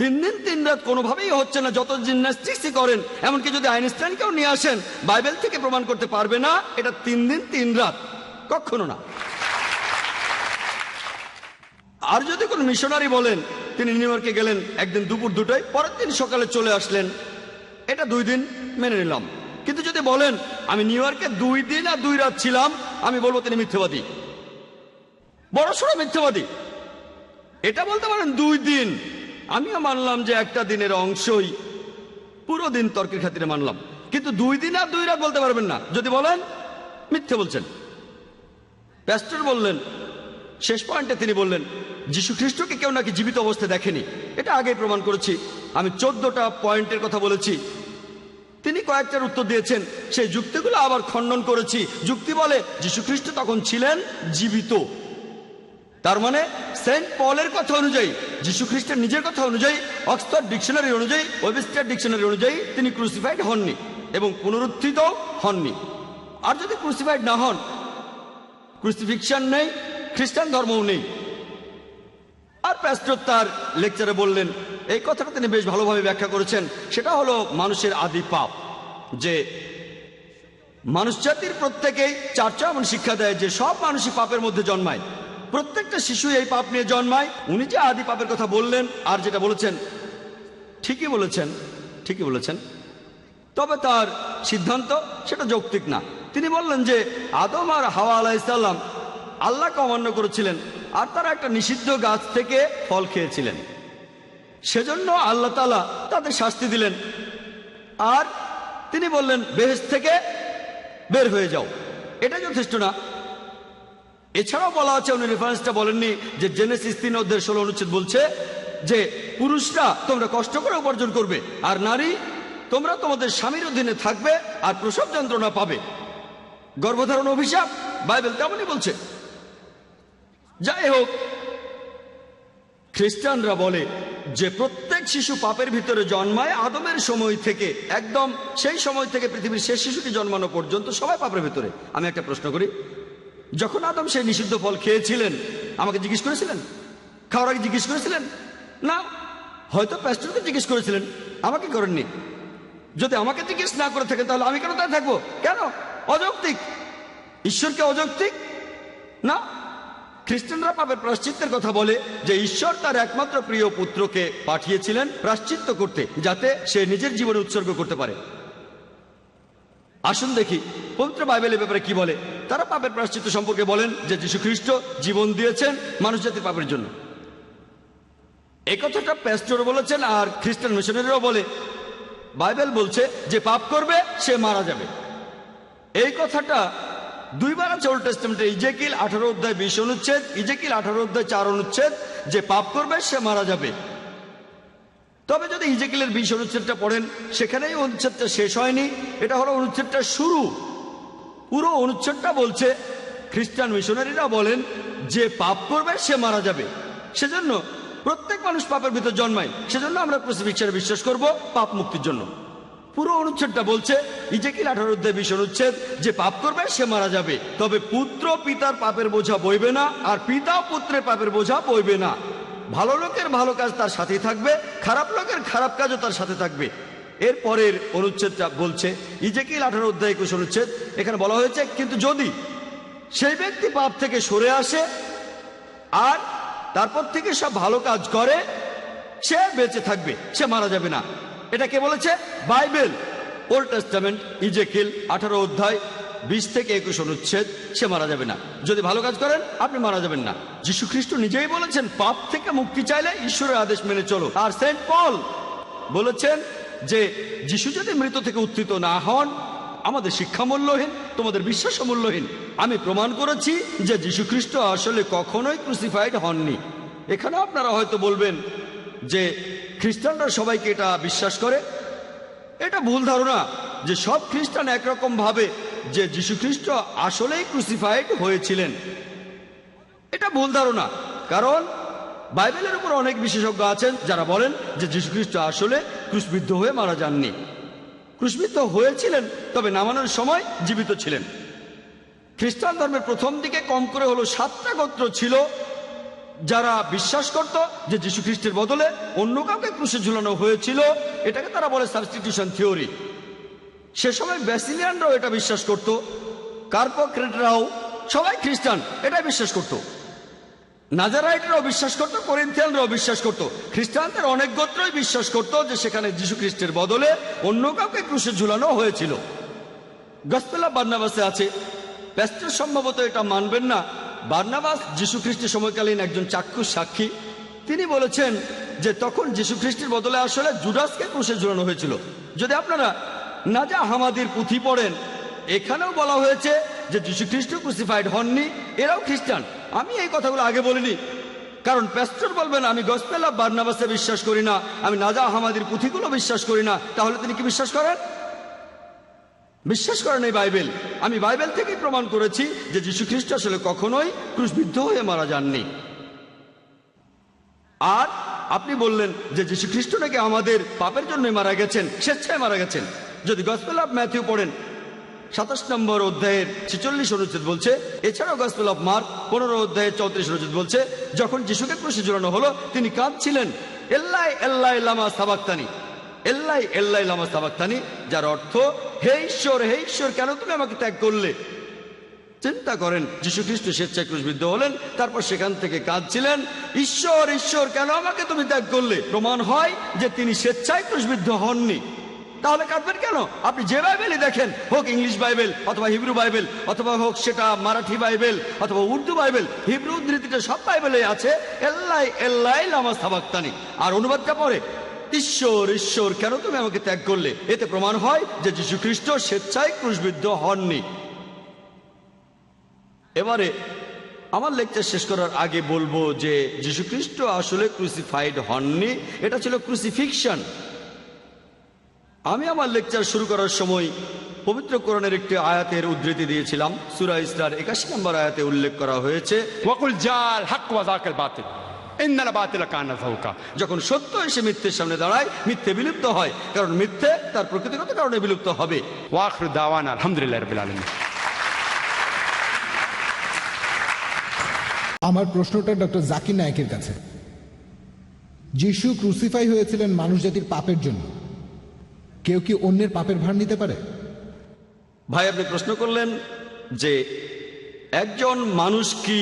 তিন দিন তিন রাত কোনোভাবেই হচ্ছে না যত জিমন্যাস্টিক্সই করেন এমনকি যদি আইনস্টাইনকেও নিয়ে আসেন, বাইবেল থেকে প্রমাণ করতে পারবে না, এটা তিন দিন তিন রাত কখনো না। আর যদি কোনো মিশনারি বলেন, তিনি নিউ ইয়র্কে গেলেন, একদিন দুপুর দুটোয়, পরের দিন সকালে চলে আসলেন, এটা দুই দিন মেনে নিলাম। কিন্তু যদি বলেন, আমি নিউ ইয়র্কে দুই দিন আর দুই রাত ছিলাম, আমি বলব তিনি মিথ্যাবাদী। বড় সড়ো মিথ্যাবাদী। এটা বলতে পারেন দুই দিন। আমিও মানলাম যে একটা দিনের অংশই পুরো দিন তর্কের খাতিরে মানলাম। কিন্তু দুই দিন আর দুই রাত বলতে পারবেন না। যদি বলেন, মিথ্যে বলছেন। প্যাস্টর বললেন, শেষ পয়েন্টে তিনি বললেন, যীশু খ্রিস্টকে কেউ নাকি জীবিত অবস্থায় দেখেনি। এটা আগেই প্রমাণ করেছি। আমি চোদ্দটা পয়েন্টের কথা বলেছি। তিনি কয়েকটার উত্তর দিয়েছেন। সেই যুক্তিগুলো আবার খণ্ডন করেছি। যুক্তি বলে, যীশু খ্রিস্ট তখন ছিলেন জীবিত। তার মানে সেন্ট পলের কথা অনুযায়ী, যীশু খ্রিস্টের নিজের কথা অনুযায়ী, অক্সফোর্ড ডিকশনারি অনুযায়ী, ওয়েবস্টার ডিকশনারি অনুযায়ী তিনি ক্রুসিফাইড হননি এবং পুনরুত্থিত হননি। আর যদি ক্রুসিফাইড না হন ক্রুসিফিকশন নেই, খ্রিস্টান ধর্মও নেই। আর প্যাস্টর তার লেকচারে বললেন, এই কথাটা তিনি বেশ ভালোভাবে ব্যাখ্যা করেছেন, সেটা হলো মানুষের আদি পাপ, যে মানুষ জাতির প্রত্যেকেই চার্চা এমন শিক্ষা দেয় যে সব মানুষই পাপের মধ্যে জন্মায়। প্রত্যেকটা শিশু এই পাপ নিয়ে জন্মায়। উনি যে আদি পাপের কথা বললেন আর যেটা বলেছেন, ঠিকই বলেছেন ঠিকই বলেছেন। তবে তার সিদ্ধান্ত সেটা যৌক্তিক না। তিনি বললেন যে, আদম আর হাওয়া আলাইসাল্লাম আল্লাহকে অমান্য করেছিলেন আর তারা একটা নিষিদ্ধ গাছ থেকে ফল খেয়েছিলেন। সেজন্য আল্লাহ তালা তাদের শাস্তি দিলেন। আর তিনি বললেন বেহেস থেকে বের হয়ে যাও। এটা যথেষ্ট না। এছাড়াও বলা আছে, উনি রেফারেন্সটা বলেননি, যে জেনেসিস তিন অধ্যায় ষোলো অনুচ্ছেদ বলছে যে, পুরুষরা তোমরা কষ্ট করে উপার্জন করবে, আর নারী তোমরা তোমাদের স্বামীর অধীনে থাকবে, আর প্রসব যন্ত্রণা পাবে। গর্ভধারণ অভিশাপ, বাইবেল তেমনই বলছে। যাই হোক, খ্রিস্টানরা বলে যে, প্রত্যেক শিশু পাপের ভিতরে জন্মায় আদমের সময় থেকে, একদম সেই সময় থেকে পৃথিবীর শেষ শিশুটি জন্মানো পর্যন্ত সবাই পাপের ভিতরে। আমি একটা প্রশ্ন করি যখন আদম সেই নিষিদ্ধ ফল খেয়েছিলেন, আমাকে জিজ্ঞেস করেছিলেন? খাওয়ার আগে জিজ্ঞেস করেছিলেন? না, হয়তো প্যাস্টরকে জিজ্ঞেস করেছিলেন। আমাকে করেননি। যদি আমাকে জিজ্ঞেস না করে থাকেন তাহলে আমি কেন তাই থাকব? কেন? অযৌক্তিক। ঈশ্বরকে অযৌক্তিক? না। খ্রিস্টানরা পাবে প্রাশ্চিত্যের কথা বলে যে ঈশ্বর তার একমাত্র প্রিয় পুত্রকে পাঠিয়েছিলেন প্রাশ্চিত্য করতে, যাতে সে নিজের জীবনে উৎসর্গ করতে পারে। আসুন দেখি, পবিত্র বাইবেলের ব্যাপারে কি বলে? তারা পাপের প্রাশ্চিত্য সম্পর্কে বলেন যে যীশু খ্রিস্ট জীবন দিয়েছেন মানুষ জাতির পাপের জন্য। এই কথাটা প্যাস্টর বলেছেন আর খ্রিস্টান মিশনারিরাও বলে, বাইবেল বলছে, যে পাপ করবে, সে মারা যাবে। এই কথাটা দুইবার আছে ওল্ড টেস্টামেন্টে ইজেকিল আঠারো অধ্যায় বিশ অনুচ্ছেদ ইজেকিল আঠারো অধ্যায় চার অনুচ্ছেদ, যে পাপ করবে, সে মারা যাবে। তবে যদি ইজেকিলের বিশ অনুচ্ছেদটা পড়েন, সেখানেই অনুচ্ছেদটা শেষ হয়নি। এটা হলো অনুচ্ছেদটা শুরু। পুরো অনুচ্ছেদটা বলছে, খ্রিস্টান মিশনারিরা বলেন, যে পাপ করবে, সে মারা যাবে। সেজন্য প্রত্যেক মানুষ পাপের ভিতর জন্মায়। সেজন্য আমরা ক্রুসিফিক্সনে বিশ্বাস করব, পাপ মুক্তির জন্য। পুরো অনুচ্ছেদটা বলছে, ইজেকিল আঠারো অধ্যায় বিশ অনুচ্ছেদ, যে পাপ করবে, সে মারা যাবে। তবে পুত্র পিতার পাপের বোঝা বইবে না, আর পিতা পুত্রের পাপের বোঝা বইবে না। ভালো লোকের ভালো কাজ তার সাথেই থাকবে, খারাপ লোকের খারাপ কাজও তার সাথে থাকবে। এর পরের অনুচ্ছেদটা বলছে ইজেকিল আঠারো অধ্যায় একুশ অনুচ্ছেদ, এখানে বলা হয়েছে, কিন্তু যদি সেই ব্যক্তি পাপ থেকে সরে আসে আর তারপর থেকে সব ভালো কাজ করে, সে বেঁচে থাকবে, সে মারা যাবে না। এটা কে বলেছে? বাইবেল, ওল্ড টেস্টামেন্ট ইজেকিল আঠারো অধ্যায় বিশ থেকে একুশ অনুচ্ছেদ, সে মারা যাবে না। যদি ভালো কাজ করেন, আপনি মারা যাবেন না। যীশু খ্রিস্ট নিজেই বলেছেন, পাপ থেকে মুক্তি চাইলে ঈশ্বরের আদেশ মেনে চলো। আর সেন্ট পল বলেছেন যে, যিশু যদি মৃত থেকে উত্থিত না হন, আমাদের শিক্ষা মূল্যহীন, তোমাদের বিশ্বাস মূল্যহীন। আমি প্রমাণ করেছি যে যীশু খ্রিস্ট আসলে কখনোই ক্রুসিফাইড হননি। এখানে আপনারা হয়তো বলবেন যে, খ্রিস্টানরা সবাইকে এটা বিশ্বাস করে। এটা ভুল ধারণা যে সব খ্রিস্টান একরকম ভাবে যে যীশু খ্রিস্ট আসলেই ক্রুসিফাইড হয়েছিলেন। এটা ভুল ধারণা, কারণ বাইবেলের উপর অনেক বিশেষজ্ঞ আছেন যারা বলেন যে যীশু খ্রিস্ট আসলে ক্রুশবিদ্ধ হয়ে মারা যাননি। ক্রুশবিদ্ধ হয়েছিলেন, তবে নামানোর সময় জীবিত ছিলেন। খ্রিস্টান ধর্মের প্রথম দিকে কম করে হলো সাতটা গোত্র ছিল যারা বিশ্বাস করত যে যীশু খ্রিস্টের বদলে অন্য কাউকে ক্রুশে ঝুলানো হয়েছিল। এটাকে তারা বলে সাবস্টিটিউশন থিওরি। সে সময় ব্যাসিলিয়ানরাও এটা বিশ্বাস করত, কার্পোক্রেটরাও, সবাই খ্রিস্টান এটা বিশ্বাস করত। নাজারাইটরাও বিশ্বাস করত, করিন্থিয়ানরাও বিশ্বাস করত। খ্রিস্টানদের অনেক গোত্রই বিশ্বাস করত যে সেখানে যীশু খ্রিস্টের বদলে অন্য কাউকে ক্রুশে ঝুলানো হয়েছিল। গসপেলা বার্নাবাসে আছে। প্যাস্টর সম্ভবত এটা মানবেন না। বার্নাবাস যীশু খ্রিস্টের সময়কালীন একজন চাক্ষুষ সাক্ষী। তিনি বলেছেন যে তখন যীশু খ্রিস্টের বদলে আসলে জুডাসকে ক্রুশে ঝুলানো হয়েছিল। যদি আপনারা নাজা হামাদির পুঁথি পড়েন। এখানেও বলা হয়েছে যে যীশু খ্রিস্ট ক্রুসিফাইড হননি, এরাও খ্রিস্টান। আমি এই কথাগুলো আগে বলিনি। কারণ প্যাস্টর বলবেন, আমি গসপেল বার্নাবাসে বিশ্বাস করি না, আমি নাজা হামাদির পুঁথিগুলো বিশ্বাস করি না, তাহলে তিনি কি বিশ্বাস করেন? বিশ্বাস করেন এই বাইবেল। আমি বাইবেল থেকেই প্রমাণ করেছি যে যীশু খ্রিস্ট আসলে কখনোই ক্রুশবিদ্ধ হয়ে মারা যাননি। আর আপনি বললেন যে যীশু খ্রিস্ট নাকি আমাদের পাপের জন্য মারা গেছেন, স্বেচ্ছায় মারা গেছেন। যদি গসপেল অফ ম্যাথিউ পড়েন, সাতাশ নম্বর অধ্যায়ের ছেচল্লিশ অনুচ্ছেদ বলছে, এছাড়াও গসপেল অফ মার্ক পনেরো অধ্যায়ের চৌত্রিশ অনুচ্ছেদ বলছে, যখন যিশুকে ক্রুশে জোড়ানো হলো, তিনি কাঁদছিলেন, এল্লাই এল্লাই লামা সাবাক্তানি, এল্লাই এল্লাই লামা সাবাক্তানি, যার অর্থ, হে ঈশ্বর হে ঈশ্বর, কেন তুমি আমাকে ত্যাগ করলে? চিন্তা করেন, যীশু খ্রিস্ট স্বেচ্ছায় ক্রুশবিদ্ধ হলেন, তারপর সেখান থেকে কাঁদছিলেন, ঈশ্বর ঈশ্বর, কেন আমাকে তুমি ত্যাগ করলে? প্রমাণ হয় যে তিনি স্বেচ্ছায় ক্রুশবিদ্ধ হননি। তাহলে কাঁদবেন কেন? আপনি যে বাইবেলই দেখেন, হোক ইংলিশ বাইবেল, অথবা হিব্রু বাইবেল, অথবা হোক সেটা মারাঠি বাইবেল, অথবা উর্দু বাইবেল, হিব্রু উদ্ধৃতিটা সব বাইবেলে আছে, এল্লাই এল্লাই লামা সাবাক্তানি আর অনুবাদটা পরে, ঈশ্বর ঈশ্বর, কেন তুমি আমাকে ত্যাগ করলে? এতে প্রমাণ হয় যে যীশু খ্রিস্ট স্বেচ্ছায় ক্রুশবিদ্ধ হননি। এবারে, আমার লেকচার শেষ করার আগে বলব যে যীশুখ্রিস্ট আসলে ক্রুসিফাইড হননি, এটা ছিল ক্রুসিফিকশন। আমি আমার লেকচার শুরু করার সময় পবিত্র কোরণের একটি আয়াতের উদ্ধৃতি দিয়েছিলাম। সুরা ইসরার একাশি নম্বর আয়াতে উল্লেখ করা হয়েছে যখন সত্য এসে মিথ্যের সামনে দাঁড়ায় মিথ্যে বিলুপ্ত হয় কারণ মিথ্যে তার প্রকৃতিগত কারণে বিলুপ্ত হবে। দাওয়ান আলহামদুলিল্লাহ আমার প্রশ্নটা ডক্টর জাকির নায়কের কাছে। যিশু ক্রুসিফাই হয়েছিলেন মানুষ জাতির পাপের জন্য। কেউ কি অন্যের পাপের ভার নিতে পারে? ভাই, আপনি প্রশ্ন করলেন যে একজন মানুষ কি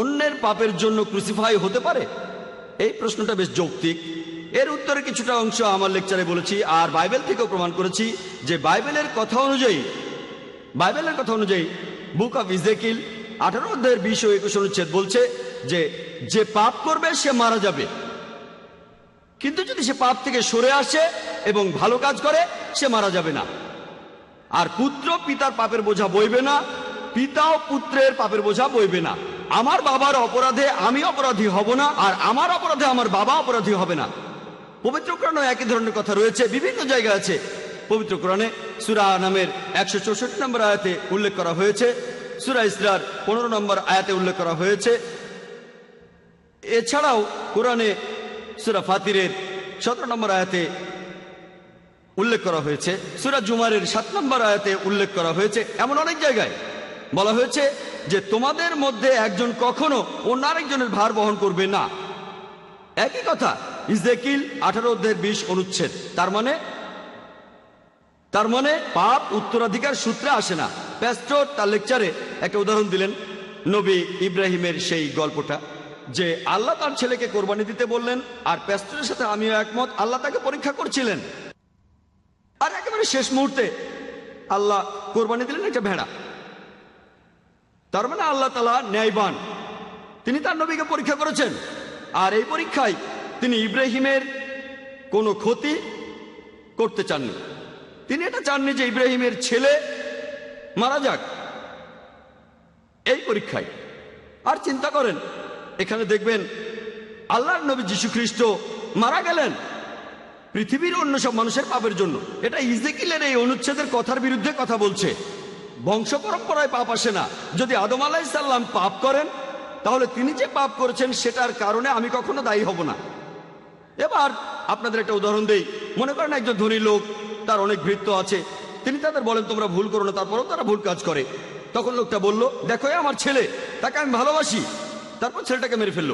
অন্যের পাপের জন্য ক্রুসিফাই হতে পারে? এই প্রশ্নটা বেশ যৌক্তিক। এর উত্তরে কিছুটা অংশ আমার লেকচারে বলেছি, আর বাইবেল থেকেও প্রমাণ করেছি যে বাইবেলের কথা অনুযায়ী, বাইবেলের কথা অনুযায়ী বুক অফ ইজেকিল আঠারো অধ্যায়ের বিশ ও একুশ অনুচ্ছেদ বলছে যে যে পাপ করবে, সে মারা যাবে। কিন্তু যদি সে পাপ থেকে সরে আসে এবং ভালো কাজ করে, সে মারা যাবে না। আর পুত্র পিতার পাপের বোঝা বইবে না পিতাও পুত্রের পাপের বোঝা বইবে না। আমার বাবার অপরাধে আমি অপরাধী হব না, আর আমার অপরাধে আমার বাবা অপরাধী হবে না। পবিত্র কোরআনে একই ধরনের কথা রয়েছে, বিভিন্ন জায়গায় আছে। পবিত্র কোরআনে সুরা নামের একশো চৌষট্টি নম্বর আয়াতে উল্লেখ করা হয়েছে, সুরা ইসরার পনেরো নম্বর আয়াতে উল্লেখ করা হয়েছে। এছাড়াও কোরআনে সুরা ফাতিরের সতেরো নম্বর আয়াতে উল্লেখ করা হয়েছে। সুরা জুমারের সাত নম্বর আয়াতে উল্লেখ করা হয়েছে। এমন অনেক জায়গায় বলা হয়েছে যে তোমাদের মধ্যে একজন কখনো অন্য আরেকজনের ভার বহন করবে না। একই কথা, ইজেকিল আঠারো অধ্যায়ের বিশ অনুচ্ছেদ। তার মানে তার মানে পাপ উত্তরাধিকার সূত্রে আসে না। প্যাস্টর তার লেকচারে একটা উদাহরণ দিলেন নবী ইব্রাহিমের সেই গল্পটা। যে আল্লাহ তার ছেলেকে কোরবানি দিতে বললেন, আর প্যাস্টরের সাথে আমিও একমত, আল্লাহ তাকে পরীক্ষা করছিলেন। আর একেবারে শেষ মুহূর্তে আল্লাহ কোরবানি দিলেন একটা ভেড়া। তার মানে আল্লাহ তালা ন্যায়বান। তিনি তার নবীকে পরীক্ষা করেছেন, আর এই পরীক্ষায় তিনি ইব্রাহিমের কোনো ক্ষতি করতে চাননি। তিনি এটা চাননি যে ইব্রাহিমের ছেলে মারা যাক। এই পরীক্ষায়। আর চিন্তা করেন এখানে দেখবেন আল্লাহর নবী যীশু খ্রিস্ট মারা গেলেন পৃথিবীর অন্য সব মানুষের পাপের জন্য। এটা ইজেকিলের এই অনুচ্ছেদের কথার বিরুদ্ধে কথা বলছে। বংশ পরম্পরায় পাপ আসে না। যদি আদম আলাইসাল্লাম পাপ করেন, তাহলে তিনি যে পাপ করেছেন সেটার কারণে আমি কখনো দায়ী হব না। এবার আপনাদের একটা উদাহরণ দেই। মনে করেন একজন ধনী লোক, তার অনেক ভৃত্য আছে। তিনি তাদের বলেন, তোমরা ভুল করো না। তারপরেও তারা ভুল কাজ করে। তখন লোকটা বলল, দেখো আমার ছেলে, তাকে আমি ভালোবাসি। তারপর ছেলেটাকে মেরে ফেলল।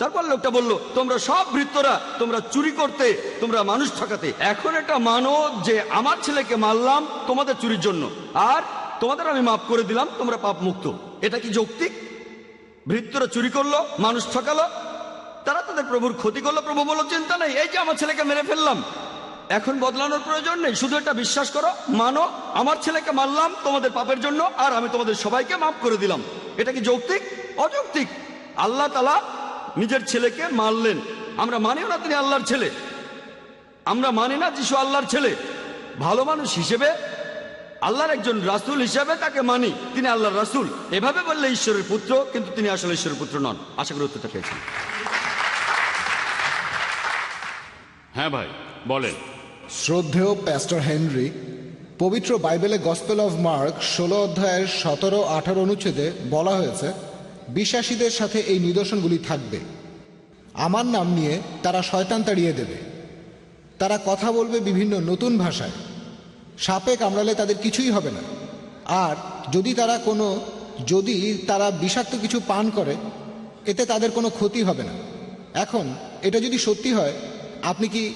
তারপর লোকটা বলল, তোমরা সব ভৃত্যরা, তোমরা চুরি করতে, তোমরা মানুষ ঠকাতে। এখন এটা মানো যে আমার ছেলেকে মারলাম তোমাদের চুরির জন্য, আর তোমাদের আমি মাফ করে দিলাম, তোমরা পাপ মুক্ত এটা কি যৌক্তিক? ভৃত্যরা চুরি করল, মানুষ ঠকালো, তারা তাদের প্রভুর ক্ষতি করল, প্রভু বলল, চিন্তা নেই, এই যে আমার ছেলেকে মেরে ফেললাম, এখন বদলানোর প্রয়োজন নেই, শুধু এটা বিশ্বাস করো, মানো, আমার ছেলেকে মারলাম তোমাদের পাপের জন্য, আর আমি তোমাদের সবাইকে মাফ করে দিলাম। এটা কি যৌক্তিক? অযৌক্তিক। আল্লাহ তালা নিজের ছেলেকে মারলেন। আমরা মানিও না তিনি আল্লাহর ছেলে। আমরা মানি না যিশু আল্লাহর ছেলে। ভালো মানুষ হিসেবে আল্লাহর একজন রাসূল হিসেবে তাকে মানি। তিনি আল্লাহর রাসূল। এভাবে বললে ঈশ্বরের পুত্র কিন্তু তিনি আসলে ঈশ্বরের পুত্র নন। আশা করি উত্তরটা পেয়েছেন। হ্যাঁ ভাই বলেন। শ্রদ্ধেয় প্যাস্টার হেনরি পবিত্র বাইবেলে গসপেল অফ মার্ক ষোলো অধ্যায়ের সতেরো আঠারো অনুচ্ছেদে বলা হয়েছে বিশ্বাসীদের সাথে এই নিদর্শনগুলি থাকবে। আমার নাম নিয়ে তারা শয়তান তাড়িয়ে দেবে। তারা কথা বলবে বিভিন্ন নতুন ভাষায়। সাপে কামড়ালে তাদের কিছুই হবে না। আর যদি তারা কোনো, যদি তারা বিষাক্ত কিছু পান করে, এতে তাদের কোনো ক্ষতি হবে না। এখন, এটা যদি সত্যি হয়, আপনি কি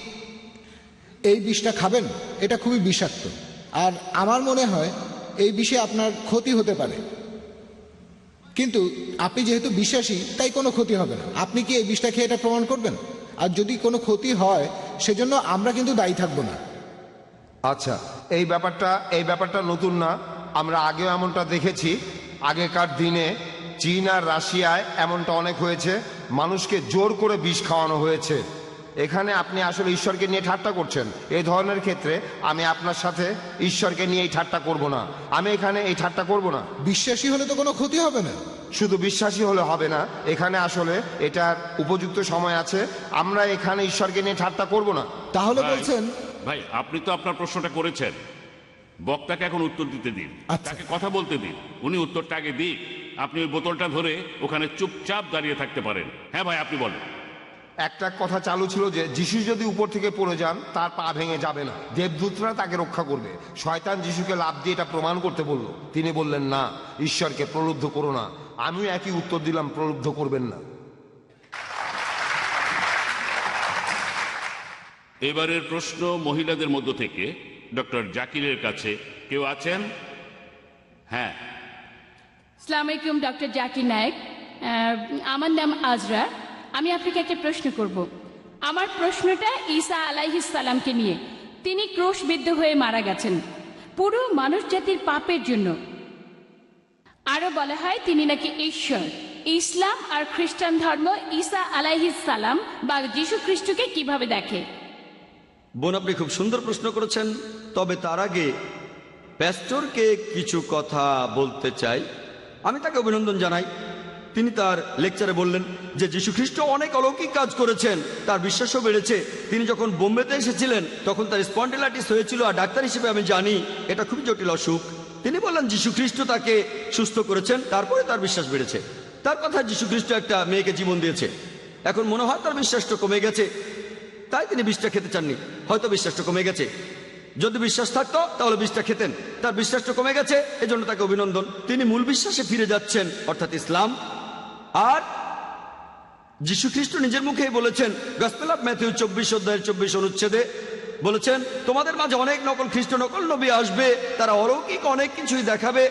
এই বিষটা খাবেন? এটা খুবই বিষাক্ত। আর আমার মনে হয়, এই বিষে আপনার ক্ষতি হতে পারে। কিন্তু আপনি যেহেতু বিশ্বাসী, তাই কোনো ক্ষতি হবে না। আপনি কি এই বিষটা খেয়ে এটা প্রমাণ করবেন? আর যদি কোনো ক্ষতি হয়, সেজন্য আমরা কিন্তু দায়ী থাকব না। আচ্ছা এই ব্যাপারটা এই ব্যাপারটা নতুন না। আমরা আগেও এমনটা দেখেছি। আগেকার দিনে চীন আর রাশিয়ায় এমনটা অনেক হয়েছে। মানুষকে জোর করে বিষ খাওয়ানো হয়েছে। এখানে আপনি আসলে ঈশ্বরকে নিয়ে ঠাট্টা করছেন। এই ধরনের ক্ষেত্রে আমি আপনার সাথে ঈশ্বরকে নিয়ে এই ঠাট্টা করব না। আমি এখানে এই ঠাট্টা করব না। বিশ্বাসী হলে তো কোনো ক্ষতি হবে না। শুধু বিশ্বাসী হলে হবে না এখানে আসলে এটার উপযুক্ত সময় আছে। আমরা এখানে ঈশ্বরকে নিয়ে ঠাট্টা করব না। তাহলে বলছেন ভাই আপনি তো আপনার প্রশ্নটা করেছেন। বক্তাকে এখন উত্তর দিতে দিন। আচ্ছা। তাকে কথা বলতে দিন। উনি উত্তরটা আগে দিক। আপনি ওই বোতলটা ধরে ওখানে চুপচাপ দাঁড়িয়ে থাকতে পারেন। হ্যাঁ ভাই আপনি বলেন। একটা কথা চালু ছিল যে যিশু যদি উপর থেকে পড়ে যান তার পা ভেঙে যাবে না। দেবদূতরা তাকে রক্ষা করবে। শয়তান যিশুকে লাভ দিয়ে এটা প্রমাণ করতে বলল। তিনি বললেন না ঈশ্বরকে প্রলুব্ধ করো না। আমিও একই উত্তর দিলাম প্রলুব্ধ করবেন না। এবারের প্রশ্ন মহিলাদের মধ্য থেকে। ডক্টর জাকিরের কাছে কেউ আছেন? হ্যাঁ। সালাম আলাইকুম ডক্টর জাকির নায়েক। আমার নাম আজরা। আমি আপনাকে একটা প্রশ্ন করব। আমার প্রশ্নটা ঈসা আলাইহিস সালামকে নিয়ে। তিনি ক্রোশবিদ্ধ হয়ে মারা গেছেন। পুরো মানুষ জাতির পাপের জন্য। আরও বলা হয়, তিনি নাকি ঈশ্বর। ইসলাম আর খ্রিস্টান ধর্ম ঈসা আলাইহিস সালাম বা যীশু খ্রিস্টকে কীভাবে দেখে? বোন, আপনি খুব সুন্দর প্রশ্ন করেছেন। তবে তার আগে প্যাস্টরকে কিছু কথা বলতে চাই। আমি তাকে অভিনন্দন জানাই। তিনি তার লেকচারে বললেন যে যীশু খ্রিস্ট অনেক অলৌকিক কাজ করেছেন। তার বিশ্বাসও বেড়েছে। তিনি যখন বোম্বেতে এসেছিলেন, তখন তার স্পন্ডিলাইটিস হয়েছিল আর ডাক্তার হিসেবে আমি জানি এটা খুবই জটিল অসুখ। তিনি বললেন যীশু খ্রিস্ট তাকে সুস্থ করেছেন, তারপরে তার বিশ্বাস বেড়েছে। তার কথা যীশু খ্রিস্ট একটা মেয়েকে জীবন দিয়েছে। এখন মনে হয় তার বিশ্বাসটা কমে গেছে। তাই তিনি বিষটা খেতে চাননি। হয়তো বিশ্বাসটা কমে গেছে। যদি বিশ্বাস থাকতো, তাহলে বিষটা খেতেন। তার বিশ্বাসটা কমে গেছে, এজন্য তাকে অভিনন্দন। তিনি মূল বিশ্বাসে ফিরে যাচ্ছেন, অর্থাৎ ইসলাম। আর যীশু খ্রিস্ট নিজের মুখেই বলেছেন গসপেল ম্যাথিউ চব্বিশ অধ্যায়ের চব্বিশ অনুচ্ছেদে বলেছেন, তোমাদের মাঝে অনেক নকল খ্রিস্ট, নকল নবী আসবে, তারা অলৌকিক অনেক কিছুই দেখাবে।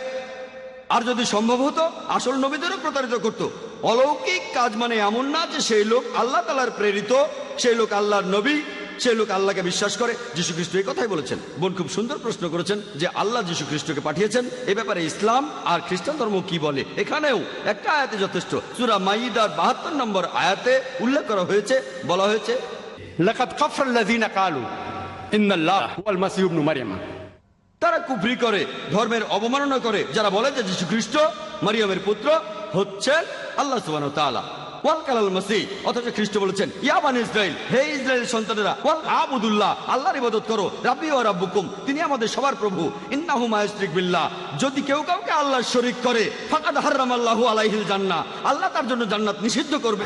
আর যদি সম্ভব হতো, আসল নবীদেরও প্রতারিত করত। অলৌকিক কাজ মানে এমন না যে সেই লোক আল্লাহ তালার প্রেরিত, সেই লোক আল্লাহর নবী সে লোক আল্লাহকে বিশ্বাস করে যীশু খ্রিস্ট এই কথাই বলেছেন। বোন খুব সুন্দর প্রশ্ন করেছেন যে আল্লাহ যীশু খ্রিস্টকে পাঠিয়েছেন এ ব্যাপারে ইসলাম আর খ্রিস্টান ধর্ম কি বলে? এখানেও একটা আয়াতে যথেষ্ট। সুরা মাইদার বাহাত্তর নম্বর আয়াতে উল্লেখ করা হয়েছে বলা হয়েছে কালু তারা কুফরি করে ধর্মের অবমাননা করে। যারা বলে যে যীশু খ্রিস্ট মারিয়ামের পুত্র হচ্ছেন আল্লাহ সুবান তাআলা। অথচ খ্রিস্ট বলেছেন ইয়াবান হে আল্লাহর ইবাদত করো ও তিনি আমাদের সবার প্রভু বিল্লাহ যদি কেউ কাউকে আল্লাহর শরীক করে আল্লাহু আলাইহিল আল্লাহ তার জন্য জান্নাত নিষিদ্ধ করবে।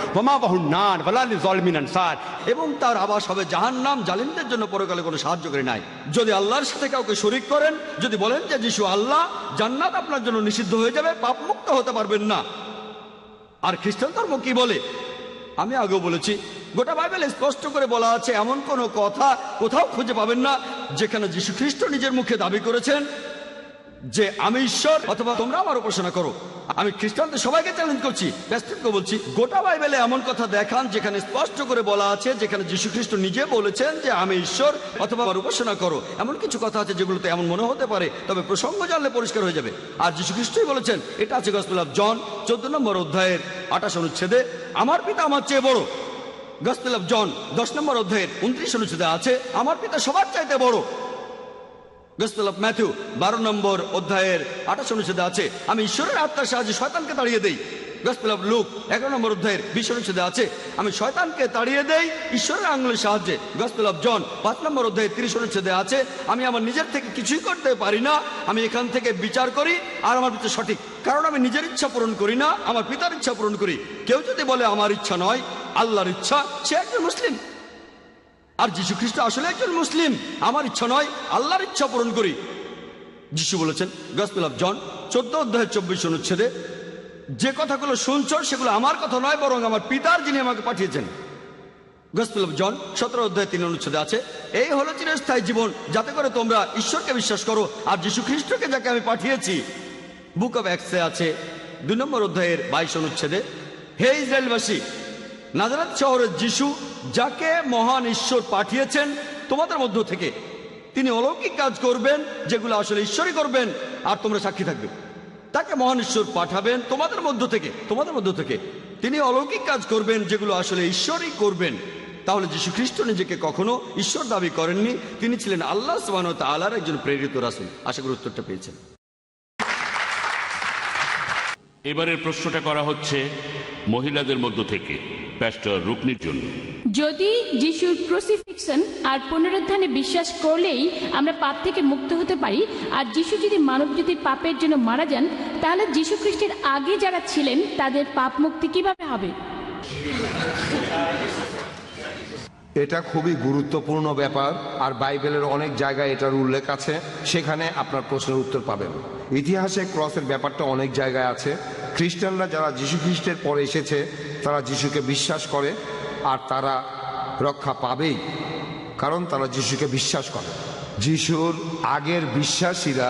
এবং তার জাহান্নাম জন্য পরকালে কোনো যদি আল্লাহর সাথে কাউকে করেন যদি বলেন যে আল্লাহ জান্নাত আপনার জন্য নিষিদ্ধ হয়ে যাবে পাপ মুক্ত হতে পারবেন না। আর খ্রিস্টান ধর্ম কি বলে? আমি আগেও বলেছি, গোটা বাইবেলে স্পষ্ট করে বলা আছে, এমন কোনো কথা কোথাও খুঁজে পাবেন না, যেখানে যীশু খ্রিস্ট নিজের মুখে দাবি করেছেন যে আমি ঈশ্বর, অথবা তোমরা আমার উপাসনা করো। আমি খ্রিস্টানদের সবাইকে চ্যালেঞ্জ করছি ব্যস্তকে বলছি। গোটা বাইবেলে এমন কথা দেখান যেখানে স্পষ্ট করে বলা আছে, যেখানে যীশু খ্রিস্ট নিজে বলেছেন যে আমি ঈশ্বর, অথবা আমার উপাসনা করো। এমন কিছু কথা আছে যেগুলোতে এমন মনে হতে পারে, তবে প্রসঙ্গ জানলে পরিষ্কার হয়ে যাবে। আর যীশু খ্রিস্টই বলেছেন, এটা আছে গসপেল জন চোদ্দ নম্বর অধ্যায়ের আঠাশ অনুচ্ছেদে, আমার পিতা আমার চেয়ে বড়। গসপেল জন দশ নম্বর অধ্যায়ের উনত্রিশ অনুচ্ছেদে আছে, আমার পিতা সবার চাইতে বড়। গসপেল অফ ম্যাথিউ বারো নম্বর অধ্যায়ের আঠাশ অনুচ্ছেদে আছে, আমি ঈশ্বরের আত্মার সাহায্যে শয়তানকে তাড়িয়ে দেই। গসপেল অফ লুক এগারো নম্বর অধ্যায়ের বিশ অনুচ্ছেদে আছে, আমি শয়তানকে তাড়িয়ে দেই ঈশ্বরের আঙুলের সাহায্যে। গসপেল অফ জন পাঁচ নম্বর অধ্যায়ের তিরিশ অনুচ্ছেদে আছে, আমি আমার নিজের থেকে কিছুই করতে পারি না, আমি এখান থেকে বিচার করি আর আমার পিতা সঠিক। কারণ আমি নিজের ইচ্ছা পূরণ করি না, আমার পিতার ইচ্ছা পূরণ করি। কেউ যদি বলে আমার ইচ্ছা নয়, আল্লাহর ইচ্ছা, সে একজন মুসলিম। আর যীশু খ্রিস্ট আসলে একজন মুসলিম। আমার ইচ্ছা নয়, আল্লাহর ইচ্ছা পূরণ করি। যিশু বলেছেন গসপেল অফ জন চোদ্দ অধ্যায় চব্বিশ অনুচ্ছেদে, যে কথাগুলো শুনছ, সেগুলো আমার কথা নয়, বরং আমার পিতার যিনি আমাকে পাঠিয়েছেন। গসপেল অফ জন সতেরো অধ্যায় তিন অনুচ্ছেদে আছে, এই হলো চিরস্থায়ী জীবন, যাতে করে তোমরা ঈশ্বরকে বিশ্বাস করো, আর যীশু খ্রিস্টকে যাকে আমি পাঠিয়েছি। বুক অফ অ্যাক্সে আছে, দুই নম্বর অধ্যায়ের বাইশ অনুচ্ছেদে, হে ইসরায়েলবাসী নাজারাত শহরের যিশু যাকে মহান ঈশ্বর পাঠিয়েছেন তোমাদের মধ্য থেকে, তিনি অলৌকিক কাজ করবেন, যেগুলো আসলে ঈশ্বরই করবেন, আর তোমরা সাক্ষী থাকবে। তাকে মহান ঈশ্বর পাঠাবেন তোমাদের মধ্য থেকে, তোমাদের মধ্য থেকে। তিনি অলৌকিক কাজ করবেন, যেগুলো আসলে ঈশ্বরই করবেন। তাহলে যীশু খ্রিস্ট নিজেকে কখনো ঈশ্বর দাবি করেননি, তিনি ছিলেন আল্লাহ সুবাহ তালার একজন প্রেরিত রাসুল। আশা করি উত্তরটা পেয়েছেন। এবারের প্রশ্নটা করা হচ্ছে মহিলাদের মধ্য থেকে। প্যাস্টর রুকনির জন্য যদি যিশুর ক্রুসিফিকশন আর পুনরুত্থানে বিশ্বাস করলেই আমরা পাপ থেকে মুক্ত হতে পারি। আর যিশু যদি মানব জাতির পাপের জন্য মারা যান তাহলে যিশু খ্রিস্টের আগে যারা ছিলেন তাদের পাপ মুক্তি কীভাবে হবে? এটা খুবই গুরুত্বপূর্ণ ব্যাপার আর বাইবেলের অনেক জায়গায় এটার উল্লেখ আছে। সেখানে আপনার প্রশ্নের উত্তর পাবেন। ইতিহাসে ক্রসের ব্যাপারটা অনেক জায়গায় আছে। খ্রিস্টানরা যারা যীশু খ্রিস্টের পরে এসেছে, তারা যিশুকে বিশ্বাস করে আর তারা রক্ষা পাবেই, কারণ তারা যিশুকে বিশ্বাস করে। যিশুর আগের বিশ্বাসীরা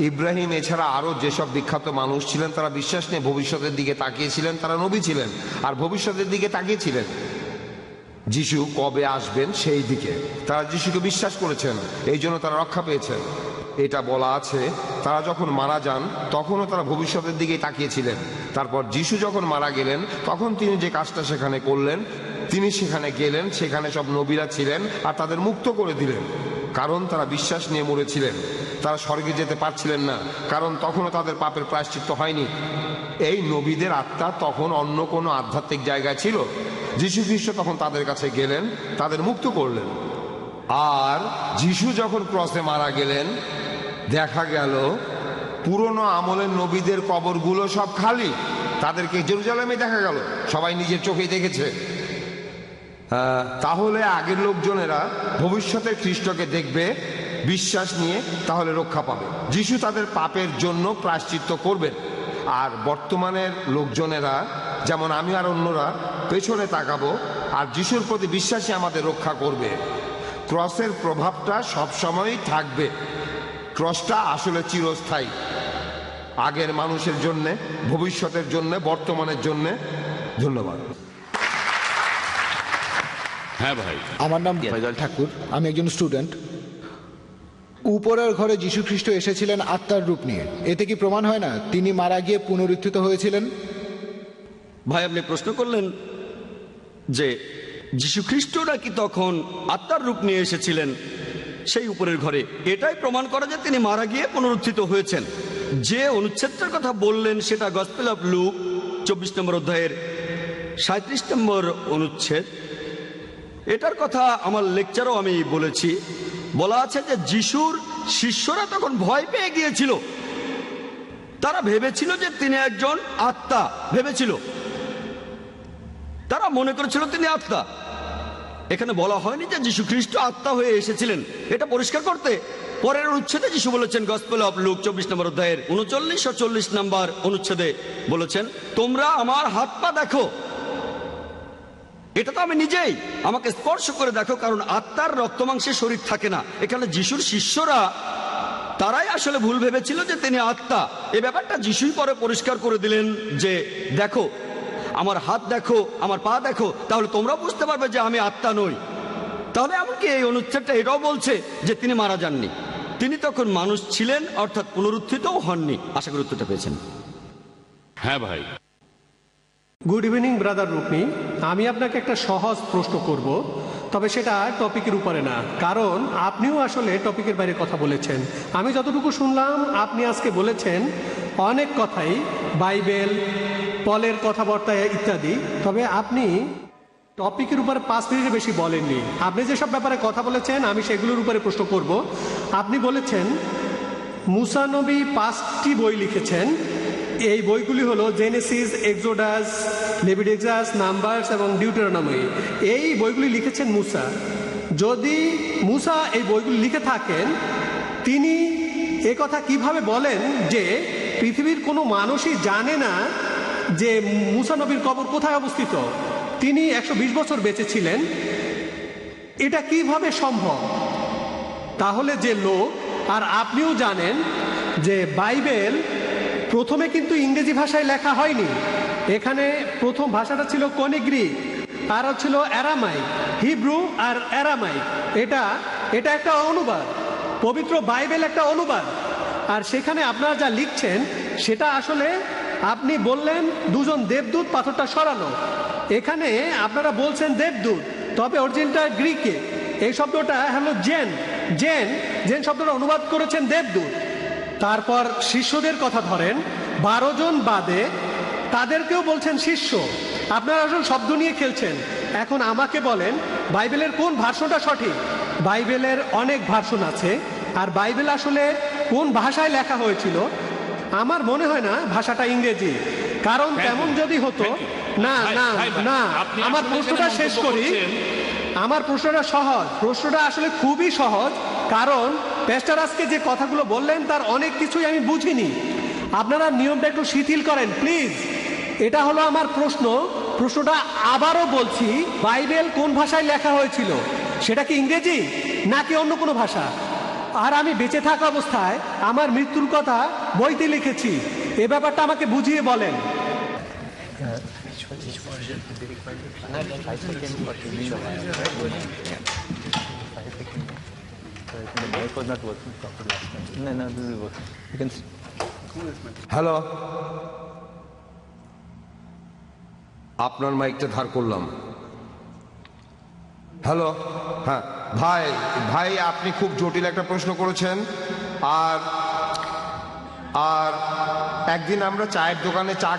ইব্রাহিম এছাড়া আরও যেসব বিখ্যাত মানুষ ছিলেন, তারা বিশ্বাস নিয়ে ভবিষ্যতের দিকে তাকিয়েছিলেন, তারা নবী ছিলেন আর ভবিষ্যতের দিকে তাকিয়েছিলেন। যিশু কবে আসবেন সেই দিকে। তারা যিশুকে বিশ্বাস করেছেন, এই জন্য তারা রক্ষা পেয়েছেন। এটা বলা আছে তারা যখন মারা যান, তখনও তারা ভবিষ্যতের দিকেই তাকিয়েছিলেন। তারপর যিশু যখন মারা গেলেন, তখন তিনি যে কাজটা সেখানে করলেন, তিনি সেখানে গেলেন, সেখানে সব নবীরা ছিলেন আর তাদের মুক্ত করে দিলেন। কারণ তারা বিশ্বাস নিয়ে মরেছিলেন। তারা স্বর্গে যেতে পারছিলেন না, কারণ তখনও তাদের পাপের প্রায়শ্চিত্ত হয়নি। এই নবীদের আত্মা তখন অন্য কোনো আধ্যাত্মিক জায়গায় ছিল। যীশু খ্রিস্ট তখন তাদের কাছে গেলেন, তাদের মুক্ত করলেন। আর যিশু যখন ক্রসে মারা গেলেন দেখা গেল, পুরনো আমলের নবীদের কবরগুলো সব খালি। তাদেরকে জেরুজালেমে দেখা গেল, সবাই নিজের চোখে দেখেছে। তাহলে আগের লোকজনেরা ভবিষ্যতের খ্রিস্টকে দেখবে, বিশ্বাস নিয়ে তাহলে রক্ষা পাবে। যিশু তাদের পাপের জন্য প্রায়শ্চিত্ত করবেন। আর বর্তমানের লোকজনেরা, যেমন আমি আর অন্যরা, পেছনে তাকাবো, আর যিশুর প্রতি বিশ্বাসী আমাদের রক্ষা করবে। ক্রসের প্রভাবটা সবসময়ই থাকবে। ক্রসটা আসলে চিরস্থায়ী। আগের মানুষের জন্যে ভবিষ্যতের জন্য বর্তমানের জন্যে। ধন্যবাদ। হ্যাঁ ভাই। আমার নাম ফয়জাল ঠাকুর। আমি একজন স্টুডেন্ট। উপরের ঘরে যীশু খ্রিস্ট এসেছিলেন আত্মার রূপ নিয়ে। এতে কি প্রমাণ হয় না? তিনি মারা গিয়ে পুনরুত্থিত হয়েছিলেন? ভাই আপনি প্রশ্ন করলেন যে যীশু খ্রিস্ট নাকি তখন আত্মার রূপ নিয়ে এসেছিলেন? সেই উপরের ঘরে। এটাই প্রমাণ করা যে তিনি মারা গিয়ে পুনরুত্থিত হয়েছেন। যে অনুচ্ছেদটার কথা বললেন সেটা গসপেল অফ লুক, চব্বিশ নম্বর অধ্যায়ের সাঁত্রিশ নম্বর অনুচ্ছেদ। এটার কথা আমার লেকচারও আমি বলেছি। বলা আছে যে যিশুর শিষ্যরা তখন ভয় পেয়ে গিয়েছিল। তারা ভেবেছিল যে তিনি একজন আত্মা, ভেবেছিল। তারা মনে করেছিল তিনি আত্মা। এখানে বলা হয়নি যে যীশু খ্রিস্ট আত্মা হয়ে এসেছিলেন। এটা পরিষ্কার করতে। পরের অনুচ্ছেদে যিশু বলেছেন, গসপেল অফ লুক চব্বিশ নম্বর অধ্যায়ের উনচল্লিশ ও চল্লিশ নম্বর অনুচ্ছেদে বলেছেন, তোমরা আমার হাত পা দেখো। এটা তো আমি নিজেই। আমাকে স্পর্শ করে দেখো, কারণ আত্মার রক্তমাংসে শরীর থাকে না। এখানে যিশুর শিষ্যরা, তারাই আসলে ভুল ভেবেছিল যে তিনি আত্মা। এ ব্যাপারটা যিশুই পরে পরিষ্কার করে দিলেন যে, দেখো আমার হাত দেখো আমার পা দেখো তাহলে তোমরা বুঝতে পারবে যে আমি আত্মা নই। তাহলে এমনকি এই অনুচ্ছেদটা এটাও বলছে যে তিনি মারা যাননি। তিনি তখন মানুষ ছিলেন অর্থাৎ পুনরুত্থিতও হননি। আশা করি উত্তরটা পেয়েছেন। হ্যাঁ ভাই। গুড ইভিনিং ব্রাদার রুকনি আমি আপনাকে একটা সহজ প্রশ্ন করব তবে সেটা টপিকের উপরে না। কারণ আপনিও আসলে টপিকের বাইরে কথা বলেছেন। আমি যতটুকু শুনলাম আপনি আজকে বলেছেন অনেক কথাই, বাইবেল, পলের কথাবার্তা ইত্যাদি। তবে আপনি টপিকের উপরে পাঁচ মিনিটের বেশি বলেননি। আপনি যেসব ব্যাপারে কথা বলেছেন, আমি সেগুলোর উপরে প্রশ্ন করব। আপনি বলেছেন, মুসা নবী পাঁচটি বই লিখেছেন। এই বইগুলি হলো জেনেসিস, এক্সোডাস লেভিডেক্সাস নাম্বারস এবং ডিউটেরোনমি এই বইগুলি লিখেছেন মুসা। যদি মুসা এই বইগুলি লিখে থাকেন, তিনি কথা কীভাবে বলেন যে পৃথিবীর কোনো মানুষই জানে না যে মুসা নবীর কবর কোথায় অবস্থিত। তিনি একশো বিশ বছর বেঁচে ছিলেন। এটা কীভাবে সম্ভব? তাহলে যে লোক, আর আপনিও জানেন যে বাইবেল প্রথমে কিন্তু ইংরেজি ভাষায় লেখা হয়নি। এখানে প্রথম ভাষাটা ছিল কনিগ্রিক আর ছিল অ্যারামাইক, হিব্রু আর অ্যারামাইক। এটা এটা একটা অনুবাদ। পবিত্র বাইবেল একটা অনুবাদ। আর সেখানে আপনারা যা লিখছেন, সেটা আসলে আপনি বললেন দুজন দেবদূত পাথরটা সরানো। এখানে আপনারা বলছেন দেবদূত, তবে অরিজিনটা গ্রিকে। এই শব্দটা হলো জেন। জেন জেন শব্দটা অনুবাদ করেছেন দেবদূত। তারপর শিষ্যদের কথা ধরেন, বারো জন বাদে তাদেরকেও বলছেন শিষ্য। আপনারা আসলে শব্দ নিয়ে খেলছেন। এখন আমাকে বলেন, বাইবেলের কোন ভাষণটা সঠিক? বাইবেলের অনেক ভাষণ আছে, আর বাইবেল আসলে কোন ভাষায় লেখা হয়েছিল? আমার মনে হয় না ভাষাটা ইংরেজি। কারণ তেমন যদি হতো না না না আমার প্রশ্নটা শেষ করি। আমার প্রশ্নটা সহজ। প্রশ্নটা আসলে খুবই সহজ। কারণ পেস্টার আজকে যে কথাগুলো বললেন তার অনেক কিছুই আমি বুঝিনি। আপনারা নিয়মটা একটু শিথিল করেন প্লিজ। এটা হলো আমার প্রশ্ন। প্রশ্নটা আবারও বলছি বাইবেল কোন ভাষায় লেখা হয়েছিল? সেটা কি ইংরেজি নাকি অন্য কোনো ভাষা? আর আমি বেঁচে থাকা অবস্থায় আমার মৃত্যুর কথা বইতে লিখেছি। এ ব্যাপারটা আমাকে বুঝিয়ে বলেন। হ্যালো। আপনার মাইকটা ধার করলাম। হ্যালো হ্যাঁ। ভাই ভাই, আপনি খুব জটিল একটা প্রশ্ন করেছেন। আর আর একদিন আমরা চায়ের দোকানে চা